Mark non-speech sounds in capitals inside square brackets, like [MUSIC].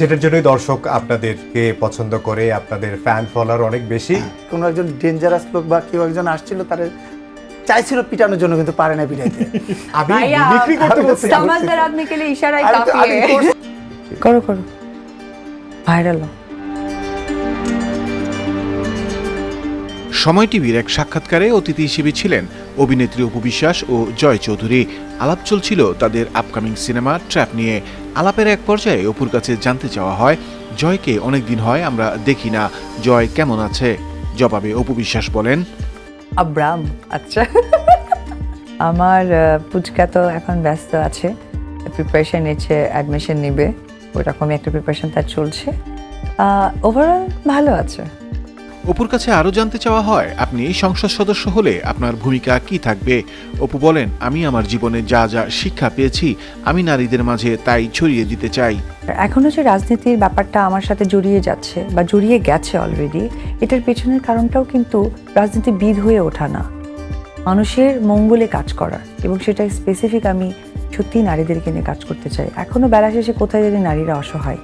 সেটার জন্যই দর্শক আপনাদেরকে পছন্দ করে আপনাদের ফ্যান ফলোয়ার অনেক বেশি। কোনো একজন ডেঞ্জারাস লোক বা কেউ একজন আসছিল তার চাইছিল পিটানোর জন্য কিন্তু পারে না পিটাইতে। [LAUGHS] আমি করতে বলছি আদমি কে লিয়ে কাফি করো করো। ভাইরাল সময় টিভির এক সাক্ষাৎকারে অতিথি হিসেবে ছিলেন অভিনেত্রী অপু বিশ্বাস ও জয় চৌধুরী। আলাপ চলছিল তাদের আপকামিং সিনেমা ট্র্যাপ নিয়ে। আলাপের এক পর্যায়ে অপুর কাছে জানতে চাওয়া হয়, জয়কে অনেকদিন হয় আমরা দেখি না। জয় কেমন আছে? জবাবে অপু বিশ্বাস বলেন, আব্রাম আচ্ছা। আমার পুচকা তো এখন ব্যস্ত আছে। প্রিপারেশন নিচ্ছে অ্যাডমিশন নিবে। ওরকমই একটা প্রিপারেশন তার চলছে। ওভারঅল ভালো আছে। অপুর কাছে আরও জানতে চাওয়া হয়, আপনি সংসদ সদস্য হলে আপনার ভূমিকা কি থাকবে? অপু বলেন, আমি আমার জীবনে যা যা শিক্ষা পেয়েছি, আমি নারীদের মাঝে তাই ছড়িয়ে দিতে চাই। এখনও যে রাজনীতির ব্যাপারটা আমার সাথে জড়িয়ে যাচ্ছে বা জড়িয়ে গেছে অলরেডি এটার পেছনের কারণটাও কিন্তু রাজনীতিবিদ হয়ে ওঠা না। মানুষের মঙ্গলে কাজ করা এবং সেটা স্পেসিফিক আমি সত্যিই নারীদেরকে নিয়ে কাজ করতে চাই। এখনও বেলা শেষে কোথায় যদি নারীরা অসহায়।